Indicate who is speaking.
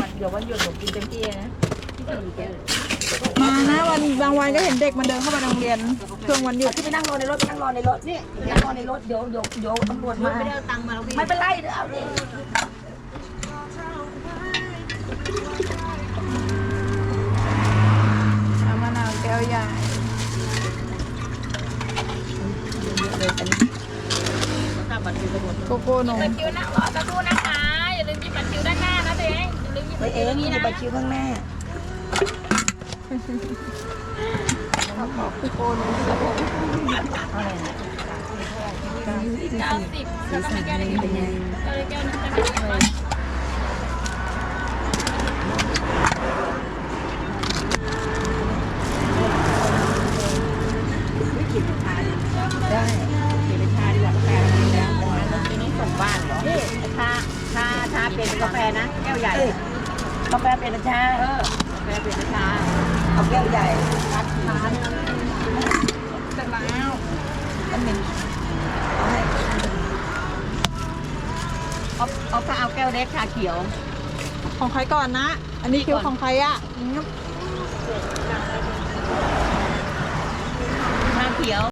Speaker 1: วันเดี๋ยววันหยุดหนูกินเต็มที่นะ
Speaker 2: มานะวันบางวันก็เห็นเด็กมาเดินเข้ามาในโรงเรียนช่วงวันหยุด
Speaker 1: ที่ไปนั่งรอในรถไปนั่งรอในรถนี่นั่งรอในรถเดี๋ยวเดี๋ยวเดี๋ยวตำรวจมา
Speaker 3: ไม่ได้เอาตังค์มาแล้วพี่
Speaker 1: ไม่เป็นไรเดี๋ยวเอาดิ
Speaker 2: น้ำมะนาวแก้วใหญ่โกโก้นม
Speaker 3: บัตรคิวนั่งรอสักครู่นะ เอคิว
Speaker 1: ง
Speaker 3: ตรง
Speaker 1: นี่
Speaker 3: นี้นะ
Speaker 1: ไปคิวข้างหน้า
Speaker 2: โกโก้นม
Speaker 3: เก้าสิบแล้วก็มีแก้วเล็กๆแก้วเล็กแก้วนึงจะเป็นยังไง
Speaker 1: ได้เดี๋ยวไปชาดีกว่ากาแฟแล้วทีนี้ส่งบ้านเหรอชาชาชาเป็นกาแฟนะ แก้วใหญ่าแฟเปลี่ยนเป็นชาเออกาแฟเปลี่ยนเป็นชาเอาแก้วใหญ่ชาชา
Speaker 2: เสร็จแล้ว
Speaker 1: อันหนึ่งเอาเอาเอาถ้าเอาแก้วเล็กชาเขียว
Speaker 2: ของใครก่อนนะ อันนี้คิวของใครอะ
Speaker 1: ชาเขียว